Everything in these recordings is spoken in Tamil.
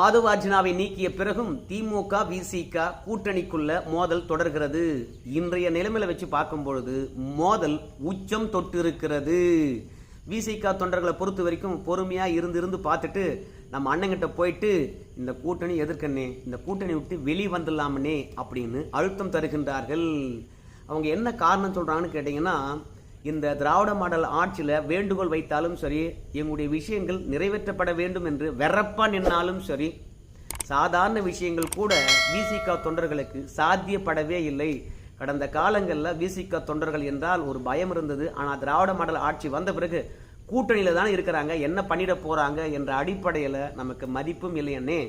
ஆதவாஜினாவை நீக்கிய பிறகும் திமுக விசிக கூட்டணிக்குள்ள மோதல் தொடர்கிறது. இன்றைய நிலைமையில வச்சு பார்க்கும் பொழுது மோதல் உச்சம் தொட்டு இருக்கிறது விசிக தொண்டர்களை பொறுத்த வரைக்கும் பொறுமையா இருந்து இருந்து பார்த்துட்டு நம்ம அண்ணங்கிட்ட போயிட்டு இந்த கூட்டணி எதிர்க்கண்ணே இந்த கூட்டணி விட்டு வெளி வந்துடலாமனே அப்படின்னு அழுத்தம் தருகின்றார்கள். அவங்க என்ன காரணம் சொல்றாங்கன்னு கேட்டிங்கன்னா இந்த திராவிட மாடல் ஆட்சியில் வேண்டுகோள் வைத்தாலும் சரி எங்களுடைய விஷயங்கள் நிறைவேற்றப்பட வேண்டும் என்று வெறப்பா நின்னாலும் சரி சாதாரண விஷயங்கள் கூட விசிக தொண்டர்களுக்கு சாத்தியப்படவே இல்லை. கடந்த காலங்களில் விசிக தொண்டர்கள் என்றால் ஒரு பயம் இருந்தது. ஆனால் திராவிட மாடல் ஆட்சி வந்த பிறகு கூட்டணியில் தான் இருக்கிறாங்க. என்ன பண்ணிட போகிறாங்க என்ற அடிப்படையில் நமக்கு மதிப்பும் இல்லையன்னே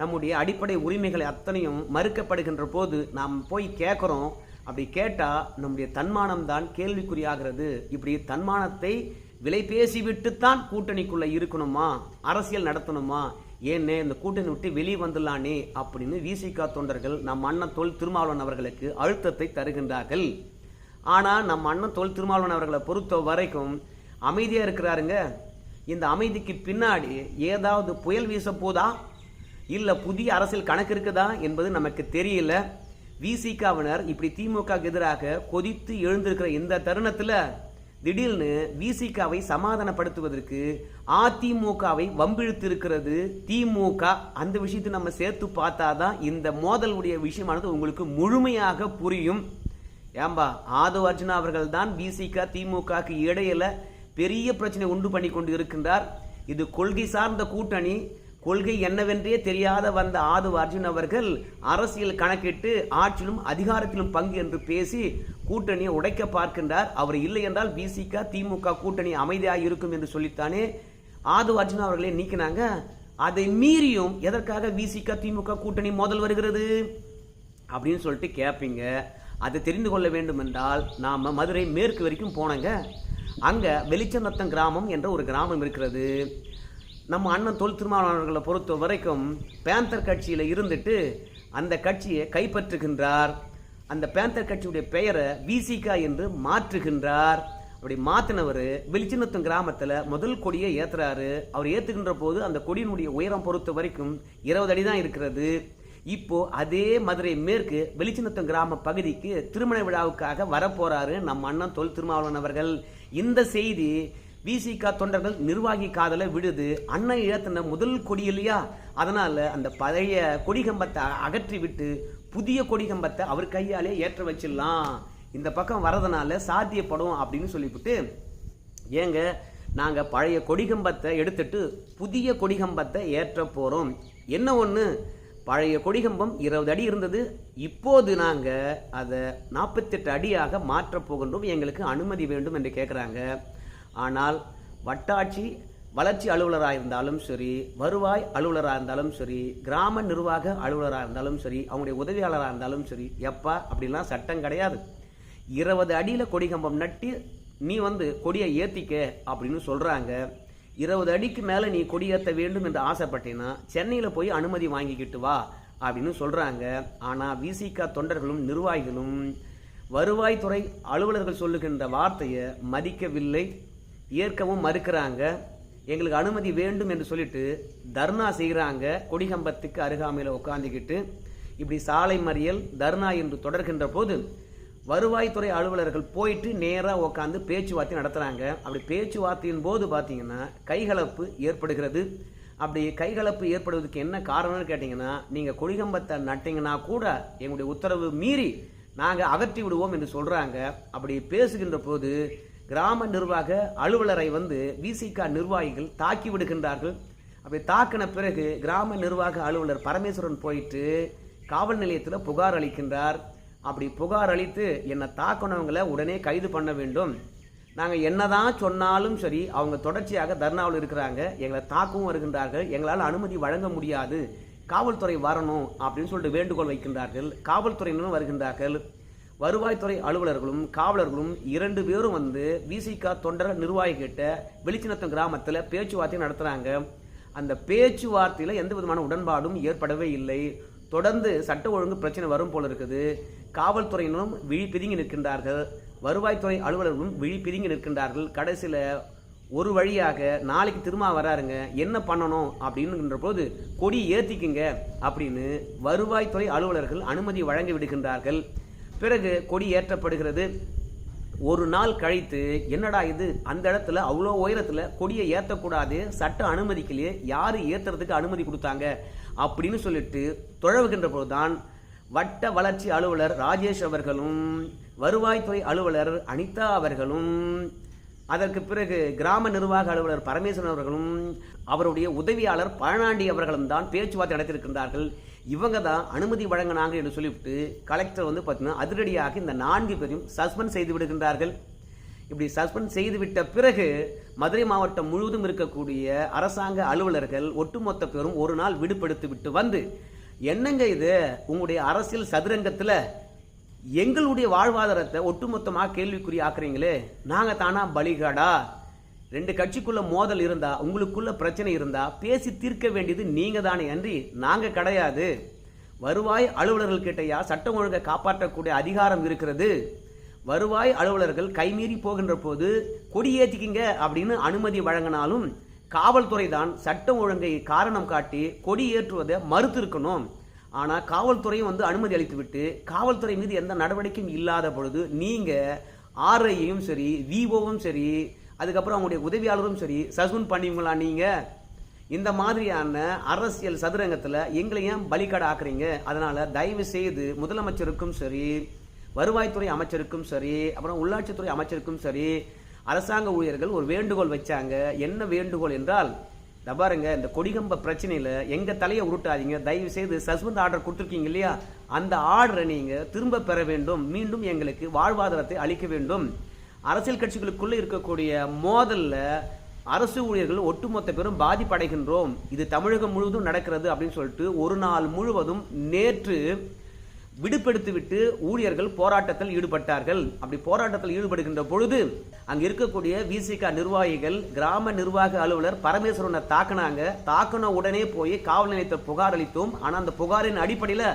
நம்முடைய அடிப்படை உரிமைகளை அத்தனையும் மறுக்கப்படுகின்ற போது நாம் போய் கேட்குறோம். அப்படி கேட்டால் நம்முடைய தன்மானம் தான் கேள்விக்குறியாகிறது. இப்படி தன்மானத்தை விலை பேசிவிட்டுத்தான் கூட்டணிக்குள்ளே இருக்கணுமா? அரசியல் நடத்தணுமா? ஏன்னே இந்த கூட்டணி விட்டு வெளியே வந்துடலானே அப்படின்னு விசிகா தொண்டர்கள் நம் அண்ணன் தொல் திருமாவளவன் அவர்களுக்கு அழுத்தத்தை தருகின்றார்கள். ஆனால் நம் அண்ணன் தொல் திருமாவளவன் அவர்களை பொறுத்த வரைக்கும் அமைதியாக இருக்கிறாருங்க. இந்த அமைதிக்கு பின்னாடி ஏதாவது புயல் வீச போதா? இல்லை புதிய அரசியல் கணக்கு இருக்குதா என்பது நமக்கு தெரியல. விசிகாவினர் இப்படி திமுக எதிராக கொதித்து எழுந்திருக்கிற இந்த தருணத்தில் திடீர்னு விசிகாவை சமாதானப்படுத்துவதற்கு அதிமுகவை வம்பிழுத்து இருக்கிறது திமுக. அந்த விஷயத்தை நம்ம சேர்த்து பார்த்தாதான் இந்த மோதலுடைய விஷயமானது உங்களுக்கு முழுமையாக புரியும். ஏம்பா ஆதவ அர்ஜுனா அவர்கள் தான் விசிகா திமுகக்கு இடையில பெரிய பிரச்சனை உண்டு பண்ணி கொண்டு இருக்கின்றார். இது கொள்கை சார்ந்த கூட்டணி. கொள்கை என்னவென்றே தெரியாத வந்த ஆதவ அர்ஜுன் அவர்கள் அரசியல் கணக்கிட்டு ஆட்சியிலும் அதிகாரத்திலும் பங்கு என்று பேசி கூட்டணியை உடைக்க பார்க்கின்றார். அவர் இல்லை என்றால் பிசிக திமுக கூட்டணி அமைதியாக இருக்கும் என்று சொல்லித்தானே ஆதவ அர்ஜுன் அவர்களே நீக்கினாங்க. அதை மீறியும் எதற்காக விசிக திமுக கூட்டணி மோதல் வருகிறது அப்படின்னு சொல்லிட்டு கேட்பீங்க அதை தெரிந்து கொள்ள வேண்டும் என்றால் நாம் மதுரை மேற்கு வரைக்கும் போனங்க. அங்கே வெளிச்சநத்தம் கிராமம் என்ற ஒரு கிராமம் இருக்கிறது. நம்ம அண்ணன் தொல் திருமாவளவர்களை பொறுத்த வரைக்கும் பேந்தர் கட்சியில் இருந்துட்டு அந்த கட்சியை கைப்பற்றுகின்றார். அந்த பேந்தர் கட்சியுடைய பெயரை விசிகா என்று மாற்றுகின்றார். அப்படி மாற்றினவர் வெளிச்சின்னத்தம் கிராமத்தில் முதல் கொடியை ஏற்றுறாரு அவர் ஏற்றுகின்ற போது அந்த கொடியினுடைய உயரம் பொறுத்த வரைக்கும் இருபது அடி தான் இருக்கிறது. இப்போ அதே மதுரை மேற்கு வெளிச்சின்னத்தம் கிராம பகுதிக்கு திருமண விழாவுக்காக வரப்போறாரு நம் அண்ணன் தொல் திருமாவளவன் அவர்கள். இந்த செய்தி விசிக தொண்டர்கள் நிர்வாகி காதல விடுது. அண்ணன் இழத்தின முதல் கொடி இல்லையா? அதனால அந்த பழைய கொடிகம்பத்தை அகற்றி விட்டு புதிய கொடிகம்பத்தை அவர் கையாலே ஏற்ற வச்சிடலாம். இந்த பக்கம் வரதுனால சாத்தியப்படும் அப்படின்னு சொல்லிவிட்டு ஏங்க நாங்கள் பழைய கொடிகம்பத்தை எடுத்துட்டு புதிய கொடிகம்பத்தை ஏற்ற போகிறோம் என்ன ஒன்று பழைய கொடிகம்பம் இருபது அடி இருந்தது. இப்போது நாங்கள் அதை நாற்பத்தெட்டு அடியாக மாற்றப் போகின்றோம். எங்களுக்கு அனுமதி வேண்டும் என்று கேட்குறாங்க ஆனால் வட்டாட்சி வளர்ச்சி அலுவலராக இருந்தாலும் சரி வருவாய் அலுவலராக இருந்தாலும் சரி கிராம நிர்வாக அலுவலராக இருந்தாலும் சரி அவங்களுடைய உதவியாளராக இருந்தாலும் சரி எப்பா அப்படிலாம் சட்டம் கிடையாது. இருபது அடியில் கொடிகம்பம் நட்டி நீ வந்து கொடியை ஏற்றிக்க அப்படின்னு சொல்கிறாங்க இருபது அடிக்கு மேலே நீ கொடியேற்ற வேண்டும் என்று ஆசைப்பட்டேன்னா சென்னையில் போய் அனுமதி வாங்கிக்கிட்டு வா அப்படின்னு சொல்கிறாங்க ஆனால் விசிகா தொண்டர்களும் நிர்வாகிகளும் வருவாய்த்துறை அலுவலர்கள் சொல்லுகின்ற வார்த்தையை மதிக்கவில்லை. ஏற்கவும் மறுக்கிறாங்க. எங்களுக்கு அனுமதி வேண்டும் என்று சொல்லிட்டு தர்ணா செய்கிறாங்க. கொடிகம்பத்துக்கு அருகாமையில் உட்காந்துக்கிட்டு இப்படி சாலை மறியல் தர்ணா என்று தொடர்கின்ற போது வருவாய்த்துறை அலுவலர்கள் போயிட்டு நேராக உட்காந்து பேச்சுவார்த்தை நடத்துகிறாங்க அப்படி பேச்சுவார்த்தையின் போது பார்த்தீங்கன்னா கைகலப்பு ஏற்படுகிறது. அப்படி கைகலப்பு ஏற்படுவதற்கு என்ன காரணம்னு கேட்டிங்கன்னா நீங்கள் கொடிகம்பத்தை நட்டிங்கன்னா கூட எங்களுடைய உத்தரவு மீறி நாங்கள் அகற்றி விடுவோம் என்று சொல்கிறாங்க அப்படி பேசுகின்ற போது கிராம நிர்வாக அலுவலரை வந்து விசிகா நிர்வாகிகள் தாக்கி விடுகின்றார்கள். அப்படி தாக்கின பிறகு கிராம நிர்வாக அலுவலர் பரமேஸ்வரன் போயிட்டு காவல் நிலையத்தில் புகார் அளிக்கின்றார். அப்படி புகார் அளித்து என்னை தாக்கினவங்களை உடனே கைது பண்ண வேண்டும். நாங்கள் என்னதான் சொன்னாலும் சரி அவங்க தொடர்ச்சியாக தர்ணாவில் இருக்கிறாங்க. எங்களை தாக்கவும் வருகின்றார்கள். எங்களால் அனுமதி வழங்க முடியாது. காவல்துறை வரணும் அப்படின்னு சொல்லிட்டு வேண்டுகோள் வைக்கின்றார்கள். காவல்துறையினரும் வருகின்றார்கள். வருவாய்த்துறை அலுவலர்களும் காவலர்களும் இரண்டு பேரும் வந்து விசிக தொண்டர் நிர்வாகிகிட்ட வெளிச்சினத்தம் கிராமத்தில் பேச்சுவார்த்தை நடத்துகிறாங்க அந்த பேச்சுவார்த்தையில் எந்த விதமான உடன்பாடும் ஏற்படவே இல்லை. தொடர்ந்து சட்ட ஒழுங்கு பிரச்சனை வரும் போல இருக்குது. காவல்துறையினரும் விழி பிதுங்கி நிற்கின்றார்கள். வருவாய்த்துறை அலுவலர்களும் விழி பிதுங்கி நிற்கின்றார்கள். கடைசியில் ஒரு வழியாக நாளைக்கு திரும்ப வராருங்க. என்ன பண்ணணும் அப்படின்னுன்ற போது கொடி ஏற்றிக்குங்க அப்படின்னு வருவாய்த்துறை அலுவலர்கள் அனுமதி வழங்கி விடுகின்றார்கள். பிறகு கொடி ஏற்றப்படுகிறது. ஒரு நாள் கழித்து என்னடா இது? அந்த இடத்துல அவ்வளோ உயரத்தில் கொடியை ஏற்றக்கூடாது சட்டம் அனுமதிக்கலையே யார் ஏற்றுறதுக்கு அனுமதி கொடுத்தாங்க? அப்படின்னு சொல்லிட்டு தொழவுகின்ற போதுதான் வட்ட வளர்ச்சி அலுவலர் ராஜேஷ் அவர்களும் வருவாய்த்துறை அலுவலர் அனிதா அவர்களும் அதற்கு பிறகு கிராம நிர்வாக அலுவலர் பரமேஸ்வரன் அவர்களும் அவருடைய உதவியாளர் பழனாண்டி அவர்களும் தான் பேச்சுவார்த்தை நடத்தியிருக்கின்றார்கள். இவங்க தான் அனுமதி வழங்கினாங்க என்று சொல்லிவிட்டு கலெக்டர் வந்து பார்த்தீங்கன்னா அதிரடியாக இந்த நான்கு பேரையும் சஸ்பெண்ட் செய்து விடுகின்றார்கள். இப்படி சஸ்பெண்ட் செய்துவிட்ட பிறகு மதுரை மாவட்டம் முழுவதும் இருக்கக்கூடிய அரசாங்க அலுவலர்கள் ஒட்டுமொத்த பேரும் ஒரு நாள் விடுபடுத்தி விட்டு வந்து என்னங்க இது? உங்களுடைய அரசியல் சதுரங்கத்தில் எங்களுடைய வாழ்வாதாரத்தை ஒட்டுமொத்தமாக கேள்விக்குறி ஆக்குறீங்களே நாங்கள் தானா பலிகாடா? ரெண்டு கட்சிக்குள்ள மோதல் இருந்தா உங்களுக்குள்ள பிரச்சனை இருந்தா பேசி தீர்க்க வேண்டியது நீங்க தானே அன்றி நாங்க கிடையாது. வருவாய் அலுவலர்கள் கிட்டையா சட்டம் ஒழுங்கை காப்பாற்றக்கூடிய அதிகாரம் இருக்கிறது. வருவாய் அலுவலர்கள் கைமீறி போகின்ற போது கொடியேற்றிக்கிங்க அப்படின்னு அனுமதி வழங்கினாலும் காவல்துறை தான் சட்டம் ஒழுங்கை காரணம் காட்டி கொடி ஏற்றுவதை மறுத்து இருக்கணும் ஆனால் காவல்துறையும் வந்து அனுமதி அளித்துவிட்டு காவல்துறை மீது எந்த நடவடிக்கையும் இல்லாத பொழுது நீங்கள் ஆர்ஐயும் சரி விஓவும் சரி அதுக்கப்புறம் அவங்களுடைய உதவியாளரும் சரி சஸ்பெண்ட் பண்ணுவீங்களா நீங்கள் இந்த மாதிரியான அரசியல் சதுரங்கத்தில் எங்களை ஏன் பலிக்காடு ஆக்குறீங்க. அதனால் தயவு செய்து முதலமைச்சருக்கும் சரி வருவாய்த்துறை அமைச்சருக்கும் சரி அப்புறம் உள்ளாட்சித்துறை அமைச்சருக்கும் சரி அரசாங்க ஊழியர்கள் ஒரு வேண்டுகோள் வச்சாங்க. என்ன வேண்டுகோள் என்றால் இந்த பாருங்க இந்த கொடிகம்ப பிரச்சனையில் எங்கள் தலையை உருட்டாதீங்க. தயவு செய்து சஸ்பெண்ட் ஆர்டர் கொடுத்துருக்கீங்க இல்லையா? அந்த ஆர்டரை நீங்கள் திரும்ப பெற வேண்டும். மீண்டும் எங்களுக்கு வாழ்வாதாரத்தை அளிக்க வேண்டும். அரசியல் கட்சிகளுக்குள்ளே இருக்கக்கூடிய மோதலில் அரசு ஊழியர்கள் ஒட்டுமொத்த பேரும் பாதிப்படைகின்றோம். இது தமிழகம் முழுவதும் நடக்கிறது அப்படின்னு சொல்லிட்டு ஒரு நாள் முழுவதும் நேற்று விடுபெடுத்துவிட்டு ஊழியர்கள் போராட்டத்தில் ஈடுபட்டார்கள். அப்படி போராட்டத்தில் ஈடுபடுகின்ற பொழுது அங்கே இருக்கக்கூடிய விசிகா நிர்வாகிகள் கிராம நிர்வாக அலுவலர் பரமேஸ்வரனை தாக்குனாங்க. தாக்குன உடனே போய் காவல் நிலையத்தை புகார் அளித்தோம். ஆனால் அந்த புகாரின் அடிப்படையில்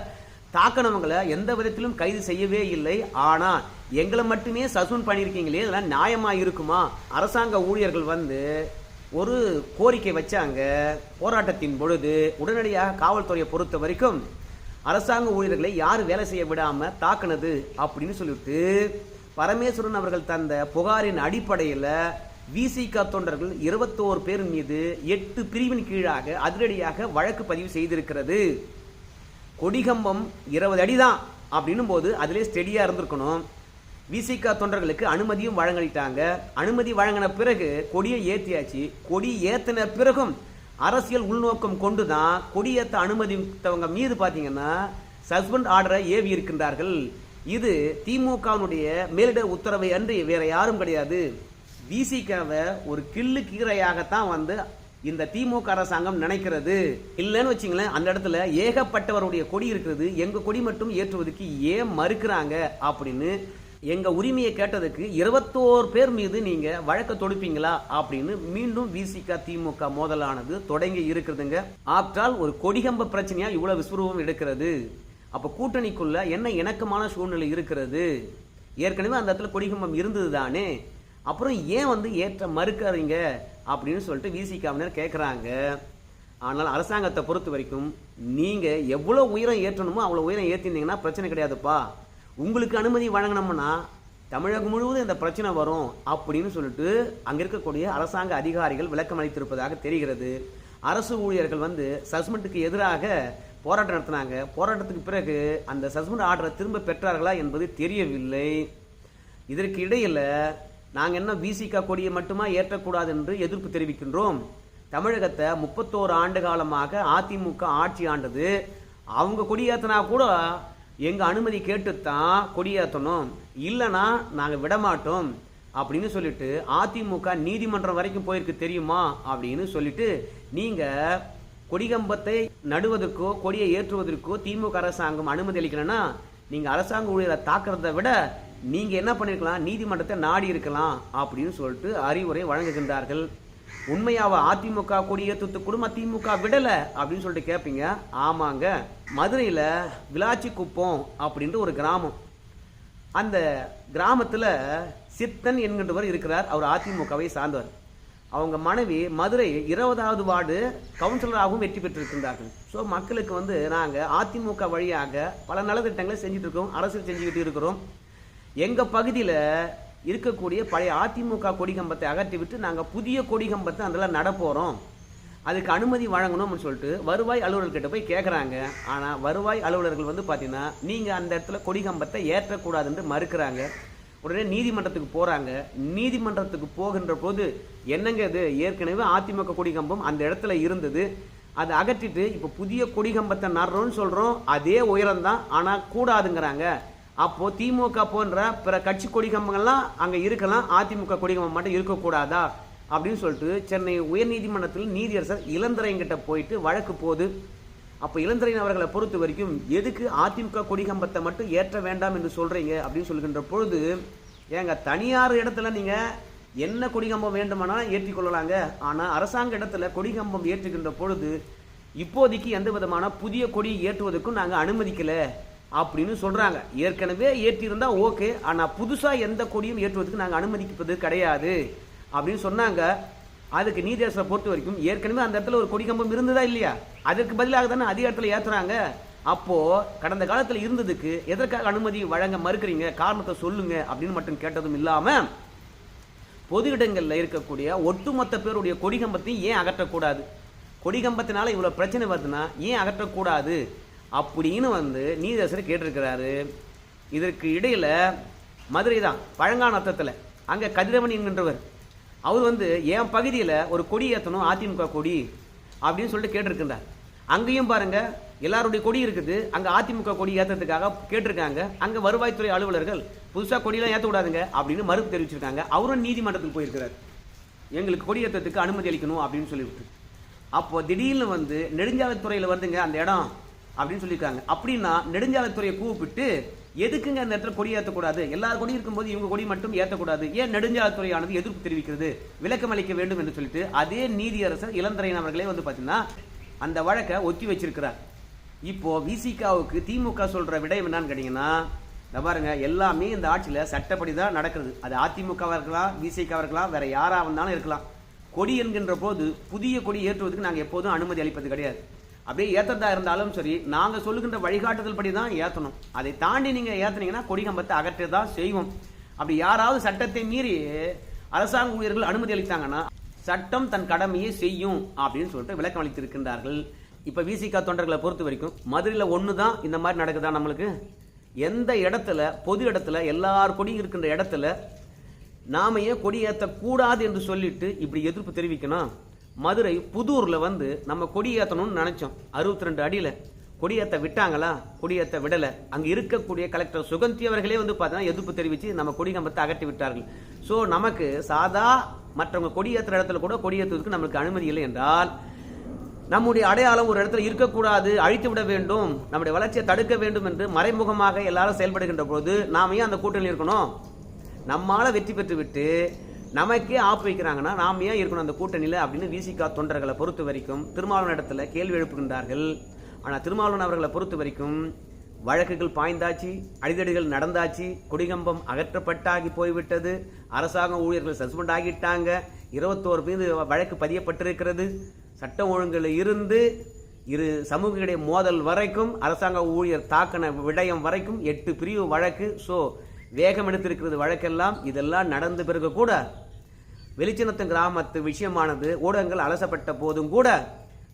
தாக்கினவங்களை எந்த விதத்திலும் கைது செய்யவே இல்லை. ஆனால் எங்களை மட்டுமே சசூன் பண்ணியிருக்கீங்களே இதெல்லாம் நியாயமா இருக்குமா? அரசாங்க ஊழியர்கள் வந்து ஒரு கோரிக்கை வச்சாங்க. போராட்டத்தின் பொழுது உடனடியாக காவல்துறையை பொறுத்த வரைக்கும் அரசாங்க ஊழியர்களை யார் வேலை செய்ய விடாம தாக்குனது அப்படின்னு சொல்லிட்டு பரமேஸ்வரன் அவர்கள் தந்த புகாரின் அடிப்படையில் விசிக தொண்டர்கள் இருபத்தோரு பேர் மீது எட்டு பிரிவின் கீழாக அதிரடியாக வழக்கு பதிவு செய்திருக்கிறது. கொடிகம்பம் இருபது அடி தான் அப்படின்னும் போது அதிலே ஸ்டெடியாக இருந்திருக்கணும் விசிகா தொண்டர்களுக்கு அனுமதியும் வழங்கிட்டாங்க அனுமதி வழங்கின பிறகு கொடியை ஏற்றியாச்சு கொடி ஏற்றின பிறகும் அரசியல் உள்நோக்கம் கொண்டு தான் கொடியேற்ற அனுமதித்தவங்க மீது பார்த்தீங்கன்னா சஸ்பெண்ட் ஆர்டரை ஏவி இருக்கின்றார்கள். இது திமுகவினுடைய மேலிட உத்தரவை அன்றி வேற யாரும் கிடையாது. விசிகாவை ஒரு கிள்ளு கீரையாகத்தான் வந்து இந்த திமுக அரசாங்கம் நினைக்கிறது. இல்லைன்னு வச்சுங்களேன் அந்த இடத்துல ஏகப்பட்டவருடைய கொடி இருக்கிறது. எங்க கொடி மட்டும் ஏற்றுவதற்கு ஏன் மறுக்கிறாங்க அப்படின்னு எங்க உரிமையை கேட்டதுக்கு இருபத்தோரு பேர் மீது நீங்க வழக்க தொடுப்பீங்களா அப்படின்னு மீண்டும் விசிக திமுக மோதலானது தொடங்கி இருக்கிறதுங்க. ஆப்டால் ஒரு கொடிகம்ப பிரச்சனையா இவ்வளவு விஸ்வரூபம் எடுக்கிறது. அப்ப கூட்டணிக்குள்ள என்ன இணக்கமான சூழ்நிலை இருக்கிறது? ஏற்கனவே அந்த இடத்துல கொடிகம்பம் இருந்தது தானே அப்புறம் ஏன் வந்து ஏற்ற மறுக்காதீங்க அப்படின்னு சொல்லிட்டு விசிகாவினர் கேட்குறாங்க ஆனால் அரசாங்கத்தை பொறுத்த வரைக்கும் நீங்கள் எவ்வளோ உயரம் ஏற்றணுமோ அவ்வளோ உயரம் ஏற்றினீங்கன்னா பிரச்சனை கிடையாதுப்பா. உங்களுக்கு அனுமதி வழங்கினோம்னா தமிழகம் முழுவதும் இந்த பிரச்சனை வரும் அப்படின்னு சொல்லிட்டு அங்கே இருக்கக்கூடிய அரசாங்க அதிகாரிகள் விளக்கம் அளித்திருப்பதாக தெரிகிறது. அரசு ஊழியர்கள் வந்து சஸ்மெண்ட்டுக்கு எதிராக போராட்டம் நடத்தினாங்க. போராட்டத்துக்கு பிறகு அந்த சஸ்பெண்ட் ஆர்டரை திரும்ப பெற்றார்களா என்பது தெரியவில்லை. இதற்கு இடையில நாங்கள் என்ன விசிகா கொடியை மட்டுமா ஏற்றக்கூடாது என்று எதிர்ப்பு தெரிவிக்கின்றோம். தமிழகத்தை முப்பத்தோரு ஆண்டு காலமாக அதிமுக ஆட்சி ஆண்டது. அவங்க கொடியேற்றினா கூட எங்கள் அனுமதி கேட்டுத்தான் கொடியேற்றணும் இல்லைன்னா நாங்கள் விட மாட்டோம் அப்படின்னு சொல்லிட்டு அதிமுக நீதிமன்றம் வரைக்கும் போயிருக்கு தெரியுமா? அப்படின்னு சொல்லிட்டு நீங்கள் கொடிகம்பத்தை நடுவதற்கோ கொடியை ஏற்றுவதற்கோ திமுக அரசாங்கம் அனுமதி அளிக்கலன்னா நீங்கள் அரசாங்க ஊழியரை தாக்குறதை விட நீங்கள் என்ன பண்ணியிருக்கலாம் நீதிமன்றத்தை நாடி இருக்கலாம் அப்படின்னு சொல்லிட்டு அறிவுரை வழங்குகின்றார்கள். உண்மையாவ அதிமுக கொடியேற்றத்து குடும்ப திமுக விடலை அப்படின்னு சொல்லிட்டு கேட்பீங்க ஆமாங்க. மதுரையில் விளாச்சி குப்பம் அப்படின்ற ஒரு கிராமம். அந்த கிராமத்தில் சித்தன் என்கின்றவர் இருக்கிறார். அவர் அதிமுகவை சார்ந்தவர். அவங்க மனைவி மதுரை இருபதாவது வார்டு கவுன்சிலராகவும் வெற்றி பெற்றிருக்கின்றார்கள். ஸோ மக்களுக்கு வந்து நாங்கள் அதிமுக வழியாக பல நலத்திட்டங்களை செஞ்சுட்டு இருக்கோம். அரசியல் செஞ்சுக்கிட்டு இருக்கிறோம். எங்கள் பகுதியில் இருக்கக்கூடிய பழைய அதிமுக கொடிகம்பத்தை அகற்றிவிட்டு நாங்கள் புதிய கொடிகம்பத்தை அதில் நடப்போகிறோம் அதுக்கு அனுமதி வழங்கணும்னு சொல்லிட்டு வருவாய் அலுவலர்கிட்ட போய் கேட்குறாங்க ஆனால் வருவாய் அலுவலர்கள் வந்து பார்த்தீங்கன்னா நீங்கள் அந்த இடத்துல கொடிகம்பத்தை ஏற்றக்கூடாதுன்னு மறுக்கிறாங்க. உடனே நீதிமன்றத்துக்கு போகிறாங்க நீதிமன்றத்துக்கு போகின்ற போது என்னங்க இது? ஏற்கனவே அதிமுக கொடிகம்பம் அந்த இடத்துல இருந்தது. அதை அகற்றிட்டு இப்போ புதிய கொடிகம்பத்தை நடுறோம்னு சொல்கிறோம் அதே உயரம் தான் ஆனால் கூடாதுங்கிறாங்க. அப்போது திமுக போன்ற பிற கட்சி கொடிகம்பங்கள்லாம் அங்கே இருக்கலாம். அதிமுக கொடிகம்பம் மட்டும் இருக்கக்கூடாதா? அப்படின்னு சொல்லிட்டு சென்னை உயர்நீதிமன்றத்தில் நீதியரசர் இளந்திரையங்கிட்ட போயிட்டு வழக்கு போது அப்போ இளந்திரையன் அவர்களை பொறுத்த வரைக்கும் எதுக்கு அதிமுக கொடிகம்பத்தை மட்டும் ஏற்ற வேண்டாம் என்று சொல்கிறீங்க அப்படின்னு சொல்கின்ற பொழுது ஏங்க தனியார் இடத்துல நீங்கள் என்ன கொடிகம்பம் வேண்டுமானாலும் ஏற்றிக் கொள்ளலாங்க. ஆனால் அரசாங்க இடத்துல கொடிகம்பம் ஏற்றுகின்ற பொழுது இப்போதைக்கு எந்த விதமான புதிய கொடி ஏற்றுவதற்கும் நாங்கள் அனுமதிக்கலை. அப்படின்னு சொல்கிறாங்க ஏற்கனவே ஏற்றியிருந்தால் ஓகே. ஆனால் புதுசாக எந்த கொடியும் ஏற்றுவதற்கு நாங்கள் அனுமதிப்பது கிடையாது. அப்படின்னு சொன்னாங்க. அதுக்கு நீதியரசரை பொறுத்த வரைக்கும் ஏற்கனவே அந்த இடத்துல ஒரு கொடி கம்பம் இருந்ததா இல்லையா? அதற்கு பதிலாக தானே அதிக இடத்துல ஏற்றுறாங்க அப்போது கடந்த காலத்தில் இருந்ததுக்கு எதற்காக அனுமதி வழங்க மறுக்கிறீங்க? காரணத்தை சொல்லுங்க அப்படின்னு மட்டும் கேட்டதும் இல்லாமல் பொது இடங்களில் இருக்கக்கூடிய ஒட்டுமொத்த பேருடைய கொடிகம்பத்தையும் ஏன் அகற்றக்கூடாது? கொடிகம்பத்தினால இவ்வளோ பிரச்சனை வருதுன்னா ஏன் அகற்றக்கூடாது? அப்படின்னு வந்து நீதியரசர் கேட்டிருக்கிறாரு. இதற்கு இடையில் மதுரை தான் பழங்காநத்தத்தில் அங்கே கதிரவன் என்கின்றவர். அவர் வந்து என் பகுதியில் ஒரு கொடி ஏற்றணும் அதிமுக கொடி அப்படின்னு சொல்லிட்டு கேட்டிருக்கின்றார். அங்கேயும் பாருங்கள் எல்லாருடைய கொடி இருக்குது. அங்கே அதிமுக கொடி ஏற்றுறதுக்காக கேட்டிருக்காங்க. அங்கே வருவாய்த்துறை அலுவலர்கள் புதுசாக கொடியெல்லாம் ஏற்றக்கூடாதுங்க அப்படின்னு மறுப்பு தெரிவிச்சிருக்காங்க. அவரும் நீதிமன்றத்துக்கு போயிருக்கிறார். எங்களுக்கு கொடி ஏற்றத்துக்கு அனுமதி அளிக்கணும் அப்படின்னு சொல்லிவிட்டு. அப்போது திடீர்னு வந்து நெடுஞ்சாலைத்துறையில் வருதுங்க அந்த இடம். அப்படின்னு சொல்லியிருக்காங்க. அப்படின்னா நெடுஞ்சாலைத்துறையை கூப்பிட்டு எதுக்குங்க அந்த இடத்துல கொடி ஏற்றக்கூடாது எல்லார் கொடி இருக்கும்போது இவங்க கொடி மட்டும் ஏற்றக்கூடாது ஏன் நெடுஞ்சாலைத்துறையானது எதிர்ப்பு தெரிவிக்கிறது? விளக்கம் அளிக்க வேண்டும் என்று சொல்லிட்டு அதே நீதியரசர் இளந்தரையன் அவர்களே வந்து பார்த்தீங்கன்னா அந்த வழக்கை ஒத்தி வச்சிருக்கிறார். இப்போ விசிகாவுக்கு திமுக சொல்ற விடயம் என்னன்னு கேட்டீங்கன்னா இந்த பாருங்க எல்லாமே இந்த ஆட்சியில் சட்டப்படி தான் நடக்குது அது அதிமுகவாக இருக்கலாம் விசிகாவாக இருக்கலாம் வேற யாராக வந்தாலும் இருக்கலாம். கொடி என்கின்ற போது புதிய கொடி ஏற்றுவதற்கு நாங்கள் எப்போதும் அனுமதி அளிப்பது கிடையாது. அப்படியே ஏற்றதா இருந்தாலும் சரி நாங்கள் சொல்லுகின்ற வழிகாட்டுதல் படி தான் ஏற்றணும் அதை தாண்டி நீங்கள் ஏற்றுனீங்கன்னா கொடி கம்பத்தை அகற்ற தான் செய்வோம். அப்படி யாராவது சட்டத்தை மீறி அரசாங்க ஊழியர்கள் அனுமதி அளித்தாங்கன்னா சட்டம் தன் கடமையை செய்யும் அப்படின்னு சொல்லிட்டு விளக்கம் அளித்திருக்கின்றார்கள். இப்போ விசிகா தொண்டர்களை பொறுத்த வரைக்கும் மதுரையில் ஒன்று தான் இந்த மாதிரி நடக்குதா நம்மளுக்கு? எந்த இடத்துல பொது இடத்துல எல்லார் கொடியும் இருக்கின்ற இடத்துல நாம ஏன் கொடி ஏற்றக்கூடாது என்று சொல்லிட்டு இப்படி எதிர்ப்பு தெரிவிக்கணும்? மதுரை புதூரில் வந்து நம்ம கொடியேற்றணும்னு நினச்சோம். அறுபத்தி ரெண்டு அடியில். கொடியேற்ற விட்டாங்களா? கொடியேற்ற விடலை. அங்கே இருக்கக்கூடிய கலெக்டர் சுகந்தி அவர்களே வந்து பார்த்தீங்கன்னா எதிர்ப்பு தெரிவித்து நம்ம கொடி கம்பத்தை அகற்றி விட்டார்கள். ஸோ நமக்கு சாதா மற்றவங்க கொடியேற்ற இடத்துல கூட கொடியேற்றுவதற்கு நமக்கு அனுமதி இல்லை என்றால் நம்முடைய அடையாளம் ஒரு இடத்துல இருக்கக்கூடாது அழித்து விட வேண்டும் நம்முடைய வளர்ச்சியை தடுக்க வேண்டும் என்று மறைமுகமாக எல்லாரும் செயல்படுகின்ற பொழுது நாம ஏன் அந்த கூட்டணியில் இருக்கணும்? நம்மால வெற்றி பெற்று விட்டு நமக்கே ஆப்பு வைக்கிறாங்கன்னா நாம் ஏன் இருக்கணும் அந்த கூட்டணியில் அப்படின்னு விசிகா தொண்டர்களை பொறுத்த வரைக்கும் திருமாவளவன் இடத்துல கேள்வி எழுப்புகின்றார்கள். ஆனால் திருமாவளவன் அவர்களை பொறுத்த வரைக்கும் வழக்குகள் பாய்ந்தாச்சு அடிதடிகள் நடந்தாச்சு கொடிகம்பம் அகற்றப்பட்டாகி போய்விட்டது அரசாங்க ஊழியர்கள் சஸ்பெண்ட் ஆகிட்டாங்க இருபத்தோரு மீது வழக்கு பதியப்பட்டிருக்கிறது. சட்டம் ஒழுங்கில் இருந்து இரு சமூக மோதல் வரைக்கும் அரசாங்க ஊழியர் தாக்கின விடயம் வரைக்கும் எட்டு பிரிவு வழக்கு. ஸோ வேகம் எடுத்திருக்கிறது வழக்கெல்லாம் இதெல்லாம் நடந்த பிறகு கூட வெளிச்சினத்தன் கிராமத்து விஷயமானது ஊடகங்கள் அலசப்பட்ட போதும் கூட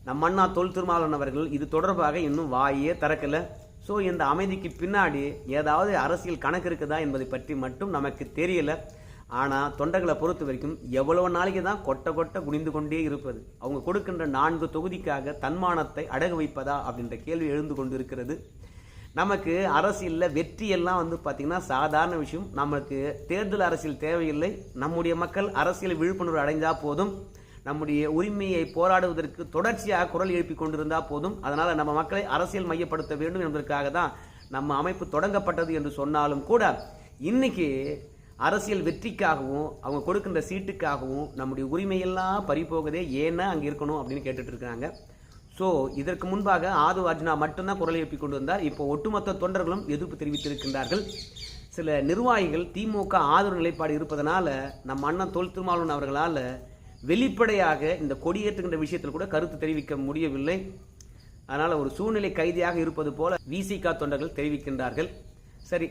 நம் அண்ணா தொல் திருமாவளவன் அவர்கள் இது தொடர்பாக இன்னும் வாயே திறக்கலை. ஸோ இந்த அமைதிக்கு பின்னாடி ஏதாவது அரசியல் கணக்கு இருக்குதா என்பதை பற்றி மட்டும் நமக்கு தெரியலை. ஆனால் தொண்டர்களை பொறுத்த வரைக்கும் எவ்வளவு நாளைக்கு தான் கொட்ட கொட்ட குனிந்து கொண்டே இருப்பது. அவங்க கொடுக்கின்ற நான்கு தொகுதிக்காக தன்மானத்தை அடகு வைப்பதா அப்படின்ற கேள்வி எழுந்து கொண்டு இருக்கிறது நமக்கு அரசியலில் வெற்றி எல்லாம் வந்து பார்த்திங்கன்னா சாதாரண விஷயம். நமக்கு தேர்தல் அரசியல் தேவையில்லை. நம்முடைய மக்கள் அரசியல் விழிப்புணர்வு அடைந்தால் போதும். நம்முடைய உரிமையை போராடுவதற்கு தொடர்ச்சியாக குரல் எழுப்பி கொண்டிருந்தா போதும். அதனால் நம்ம மக்களை அரசியல் மையப்படுத்த வேண்டும் என்பதற்காக தான் நம்ம அமைப்பு தொடங்கப்பட்டது என்று சொன்னாலும் கூட இன்னைக்கு அரசியல் வெற்றிக்காகவும் அவங்க கொடுக்கின்ற சீட்டுக்காகவும் நம்முடைய உரிமையெல்லாம் பறிபோகுதே. ஏன்னா அங்கே இருக்கணும் அப்படின்னு கேட்டுட்ருக்காங்க ஸோ இதற்கு முன்பாக ஆது அர்ஜுனா மட்டும்தான் குரல் எழுப்பி கொண்டு வந்தார். இப்போ ஒட்டுமொத்த தொண்டர்களும் எதிர்ப்பு தெரிவித்திருக்கின்றார்கள். சில நிர்வாகிகள் திமுக ஆதரவு நிலைப்பாடு இருப்பதனால நம் அண்ணன் தொல் திருமாவளவன் அவர்களால் வெளிப்படையாக இந்த கொடியேற்றுகின்ற விஷயத்தில் கூட கருத்து தெரிவிக்க முடியவில்லை. அதனால் ஒரு சூழ்நிலை கைதியாக இருப்பது போல விசிகா தொண்டர்கள் தெரிவிக்கின்றார்கள். சரி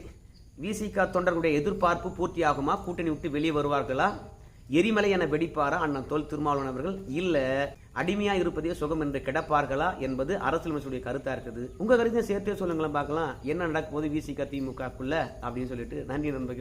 விசிகா தொண்டர்களுடைய எதிர்பார்ப்பு பூர்த்தியாகுமா? கூட்டணி விட்டு வெளியே வருவார்களா? எரிமலை என வெடிப்பாரா அண்ணன் தொல் திருமாவளவன் அவர்கள்? இல்ல அடிமையா இருப்பதே சுகம் என்று கிடப்பார்களா என்பது அரசியலமைச்சருடைய கருத்தா இருக்குது. உங்க கருத்தையும் சேர்த்தே சொல்லுங்களேன் பார்க்கலாம். என்ன நடக்க போது விசிக திமுகக்குள்ள? அப்படின்னு சொல்லிட்டு நன்றி நண்பர்கள்.